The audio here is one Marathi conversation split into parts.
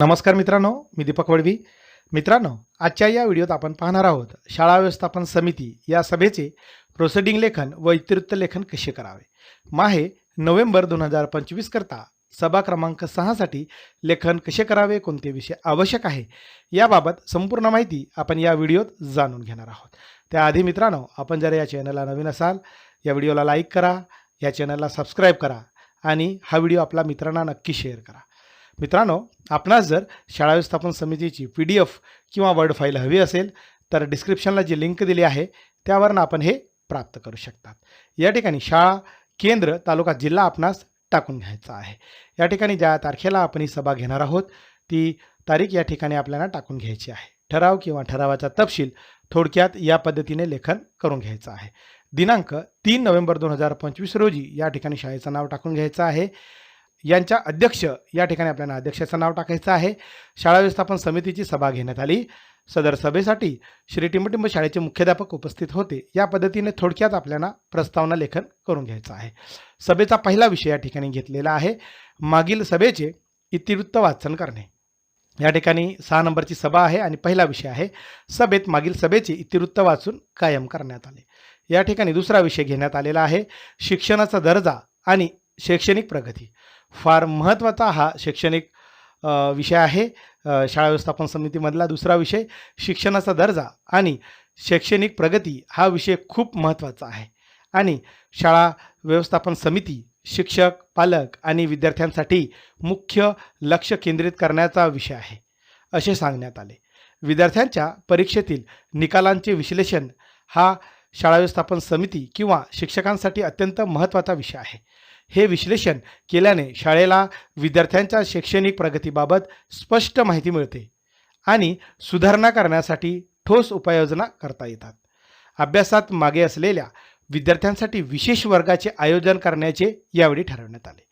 नमस्कार मित्रांनो मी दीपक वडवी मित्रांनो आजच्या या व्हिडिओत आपण पाहणार आहोत शाळा व्यवस्थापन समिती या सभेचे प्रोसिडिंग लेखन व इतिवृत्त लेखन कसे करावे? माहे नोव्हेंबर दोन हजार पंचवीस करता सभा क्रमांक सहासाठी लेखन कसे करावे कोणते विषय आवश्यक आहे याबाबत संपूर्ण माहिती आपण या व्हिडिओत जाणून घेणार आहोत. त्याआधी मित्रांनो आपण जर या चॅनलला नवीन असाल या व्हिडिओला लाईक करा या चॅनलला सबस्क्राईब करा आणि हा व्हिडिओ आपल्या मित्रांना नक्की शेअर करा. मित्रांनो आपणास जर शाळा व्यवस्थापन समितीची पी डी एफ किंवा वर्ड फाईल हवी असेल तर डिस्क्रिप्शनला जी लिंक दिली आहे त्यावरून आपण हे प्राप्त करू शकतात. या ठिकाणी शाळा केंद्र तालुका जिल्हा आपणास टाकून घ्यायचा आहे. या ठिकाणी ज्या तारखेला आपण ही सभा घेणार आहोत ती तारीख या ठिकाणी आपल्याला टाकून घ्यायची आहे. ठराव किंवा ठरावाचा तपशील थोडक्यात या पद्धतीने लेखन करून घ्यायचं आहे. दिनांक तीन नोव्हेंबर दोन हजार पंचवीस रोजी या ठिकाणी शाळेचं नाव टाकून घ्यायचं आहे. यांच्या अध्यक्ष या ठिकाणी आपल्याला अध्यक्षाचं नाव टाकायचं आहे. शाळा व्यवस्थापन समितीची सभा घेण्यात आली. सदर सभेसाठी श्री टिंबटिंब शाळेचे मुख्याध्यापक उपस्थित होते. या पद्धतीने थोडक्यात आपल्याला प्रस्तावना लेखन करून घ्यायचं आहे. सभेचा पहिला विषय या ठिकाणी घेतलेला आहे. मागील सभेचे इतिवृत्त वाचन करणे. या ठिकाणी सहा नंबरची सभा आहे आणि पहिला विषय आहे. सभेत मागील सभेचे इतिवृत्त वाचून कायम करण्यात आले. या ठिकाणी दुसरा विषय घेण्यात आलेला आहे. शिक्षणाचा दर्जा आणि शैक्षणिक प्रगती. फार महत्त्वाचा हा शैक्षणिक विषय आहे. शाळा व्यवस्थापन समितीमधला दुसरा विषय शिक्षणाचा दर्जा आणि शैक्षणिक प्रगती हा विषय खूप महत्त्वाचा आहे. आणि शाळा व्यवस्थापन समिती शिक्षक पालक आणि विद्यार्थ्यांसाठी मुख्य लक्ष केंद्रित करण्याचा विषय आहे असे सांगण्यात आले. विद्यार्थ्यांच्या परीक्षेतील निकालांचे विश्लेषण हा शाळा व्यवस्थापन समिती किंवा शिक्षकांसाठी अत्यंत महत्त्वाचा विषय आहे. हे विश्लेषण केल्याने शाळेला विद्यार्थ्यांच्या शैक्षणिक प्रगतीबाबत स्पष्ट माहिती मिळते आणि सुधारणा करण्यासाठी ठोस उपाययोजना करता येतात. अभ्यासात मागे असलेल्या विद्यार्थ्यांसाठी विशेष वर्गाचे आयोजन करण्याचे यावेळी ठरवण्यात आले.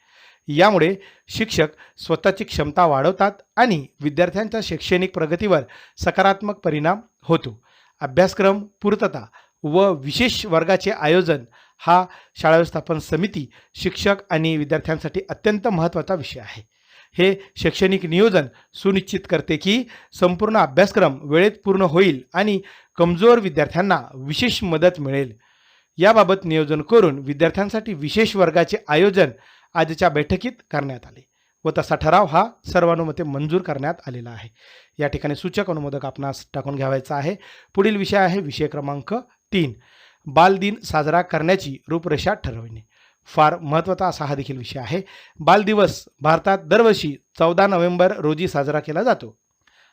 यामुळे शिक्षक स्वतःची क्षमता वाढवतात आणि विद्यार्थ्यांच्या शैक्षणिक प्रगतीवर सकारात्मक परिणाम होतो. अभ्यासक्रम पूर्तता व विशेष वर्गाचे आयोजन हा शाळा व्यवस्थापन समिती शिक्षक आणि विद्यार्थ्यांसाठी अत्यंत महत्त्वाचा विषय आहे. हे शैक्षणिक नियोजन सुनिश्चित करते की संपूर्ण अभ्यासक्रम वेळेत पूर्ण होईल आणि कमजोर विद्यार्थ्यांना विशेष मदत मिळेल. याबाबत नियोजन करून विद्यार्थ्यांसाठी विशेष वर्गाचे आयोजन आजच्या बैठकीत करण्यात आले व तसा ठराव हा सर्वानुमते मंजूर करण्यात आलेला आहे. या ठिकाणी सूचक अनुमोदक आपणास टाकून घ्यावायचा आहे. पुढील विषय आहे विषय क्रमांक तीन. बालदिन साजरा करण्याची रूपरेषा ठरविणे. फार महत्त्वाचा असा हा देखील विषय आहे. बालदिवस भारतात दरवर्षी चौदा नोव्हेंबर रोजी साजरा केला जातो.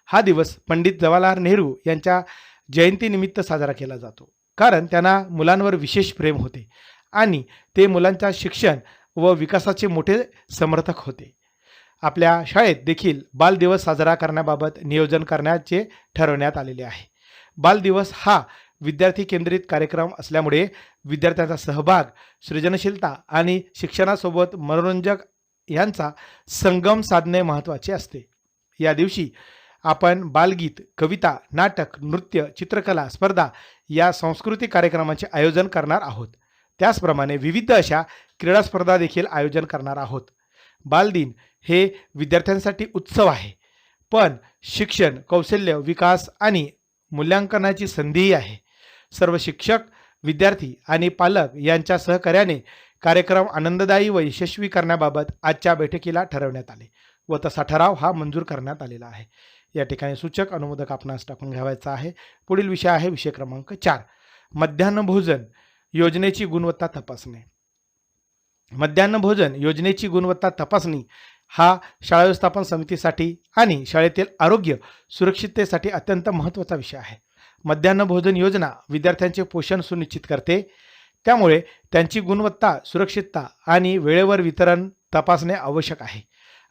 हा दिवस पंडित जवाहरलाल नेहरू यांच्या जयंतीनिमित्त साजरा केला जातो. कारण त्यांना मुलांवर विशेष प्रेम होते आणि ते मुलांच्या शिक्षण व विकासाचे मोठे समर्थक होते. आपल्या शाळेत देखील बालदिवस साजरा करण्याबाबत नियोजन करण्याचे ठरवण्यात आलेले आहे. बालदिवस हा विद्यार्थी केंद्रित कार्यक्रम असल्यामुळे विद्यार्थ्यांचा सहभाग सृजनशीलता आणि शिक्षणासोबत मनोरंजक यांचा संगम साधणे महत्त्वाचे असते. या दिवशी आपण बालगीत कविता नाटक नृत्य चित्रकला स्पर्धा या सांस्कृतिक कार्यक्रमांचे आयोजन करणार आहोत. त्याचप्रमाणे विविध अशा क्रीडा स्पर्धा देखील आयोजन करणार आहोत. बालदिन हे विद्यार्थ्यांसाठी उत्सव आहे. पण शिक्षण कौशल्य विकास आणि मूल्यांकनाची संधीही आहे. सर्व शिक्षक विद्यार्थी आणि पालक यांच्या सहकार्याने कार्यक्रम आनंददायी व यशस्वी करण्याबाबत आजच्या बैठकीला ठरवण्यात आले व तसा ठराव हा मंजूर करण्यात आलेला आहे. या ठिकाणी सूचक अनुमोदक आपणास टाकून घ्यावायचा आहे. पुढील विषय आहे विषय क्रमांक चार. मध्यान्ह भोजन योजनेची गुणवत्ता तपासणे. मध्यान्ह भोजन योजनेची गुणवत्ता तपासणी हा शाळा व्यवस्थापन समितीसाठी आणि शाळेतील आरोग्य सुरक्षिततेसाठी अत्यंत महत्त्वाचा विषय आहे. मध्यान्ह भोजन योजना विद्यार्थ्यांचे पोषण सुनिश्चित करते. त्यामुळे त्यांची गुणवत्ता सुरक्षितता आणि वेळेवर वितरण तपासणे आवश्यक आहे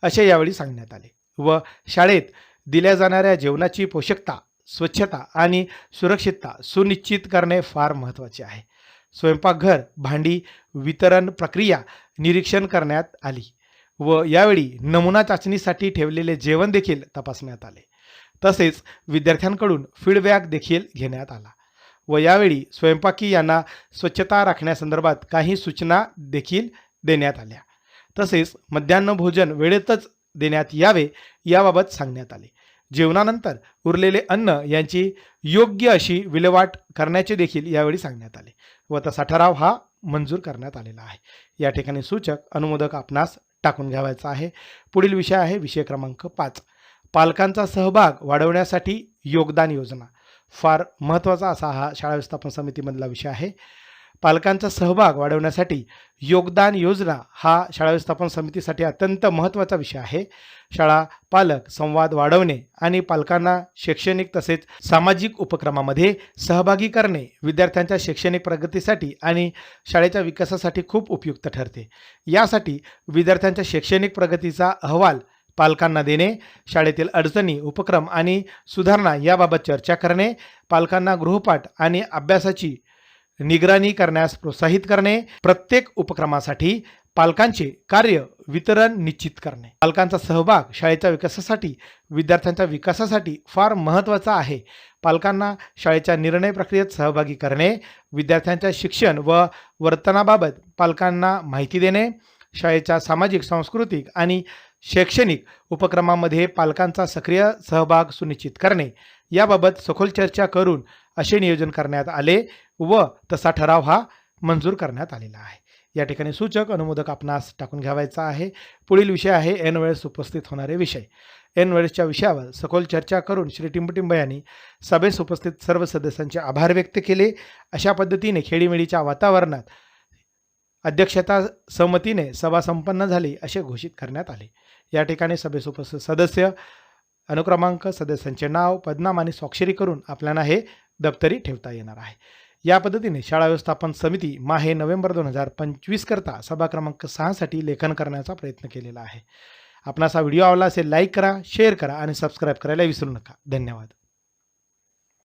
असे यावेळी सांगण्यात आले व शाळेत दिल्या जाणाऱ्या जेवणाची पोषकता स्वच्छता आणि सुरक्षितता सुनिश्चित करणे फार महत्त्वाचे आहे. स्वयंपाकघर भांडी वितरण प्रक्रिया निरीक्षण करण्यात आली व यावेळी नमुना चाचणीसाठी ठेवलेले जेवण देखील तपासण्यात आले. तसेच विद्यार्थ्यांकडून फीडबॅक देखील घेण्यात आला. व यावेळी स्वयंपाकी यांना स्वच्छता राखण्यासंदर्भात काही सूचना देखील देण्यात आल्या. तसेच मध्यान्ह भोजन वेळेतच देण्यात यावे याबाबत सांगण्यात आले. जेवणानंतर उरलेले अन्न यांची योग्य अशी विल्हेवाट करण्याचे देखील यावेळी सांगण्यात आले व तसा ठराव हा मंजूर करण्यात आलेला आहे. या ठिकाणी सूचक अनुमोदक आपणास टाकून घ्यावायचा आहे. पुढील विषय आहे विषय क्रमांक पाच. पालकांचा सहभाग वाढवण्यासाठी योगदान योजना. फार महत्त्वाचा असा हा शाळा व्यवस्थापन समितीमधला विषय आहे. पालकांचा सहभाग वाढवण्यासाठी योगदान योजना हा शाळा व्यवस्थापन समितीसाठी अत्यंत महत्त्वाचा विषय आहे. शाळा पालक संवाद वाढवणे आणि पालकांना शैक्षणिक तसेच सामाजिक उपक्रमामध्ये सहभागी करणे विद्यार्थ्यांच्या शैक्षणिक प्रगतीसाठी आणि शाळेच्या विकासासाठी खूप उपयुक्त ठरते. यासाठी विद्यार्थ्यांच्या शैक्षणिक प्रगतीचा अहवाल पालकांना देणे शाळेतील अडचणी उपक्रम आणि सुधारणा याबाबत चर्चा करणे पालकांना गृहपाठ आणि अभ्यासाची निगराणी करण्यास प्रोत्साहित करणे प्रत्येक उपक्रमासाठी पालकांचे कार्य वितरण निश्चित करणे. पालकांचा सहभाग शाळेच्या विकासासाठी विद्यार्थ्यांच्या विकासासाठी फार महत्त्वाचा आहे. पालकांना शाळेच्या निर्णय प्रक्रियेत सहभागी करणे विद्यार्थ्यांच्या शिक्षण व वर्तनाबाबत पालकांना माहिती देणे शाळेच्या सामाजिक सांस्कृतिक आणि शैक्षणिक उपक्रमामध्ये पालकांचा सक्रिय सहभाग सुनिश्चित करणे. याबाबत सखोल चर्चा करून असे नियोजन करण्यात आले व तसा ठराव हा मंजूर करण्यात आलेला आहे. या ठिकाणी सूचक अनुमोदक आपणास टाकून घ्यावायचा आहे. पुढील विषय आहे एन वेळेस उपस्थित होणारे विषय. एन वेळेसच्या विषयावर सखोल चर्चा करून श्री टिंबटिंब यांनी सभेस उपस्थित सर्व सदस्यांचे आभार व्यक्त केले. अशा पद्धतीने खेळीमेळीच्या वातावरणात अध्यक्षता सहमतीने सभा संपन्न झाली असे घोषित करण्यात आले. या ठिकाणी सभेस उपस्थित सदस्य अनुक्रमांक सदस्यांचे नाव पदनाम आणि स्वाक्षरी करून आपल्याला हे दप्तरी ठेवता येणार आहे. या पद्धतीने शाळा व्यवस्थापन समिती माहे नोव्हेंबर दोन हजार पंचवीस करता सभा क्रमांक सहासाठी लेखन करण्याचा प्रयत्न केलेला आहे. आपणास हा व्हिडिओ आवडला असेल लाईक करा शेअर करा आणि सबस्क्राईब करायला विसरू नका. धन्यवाद.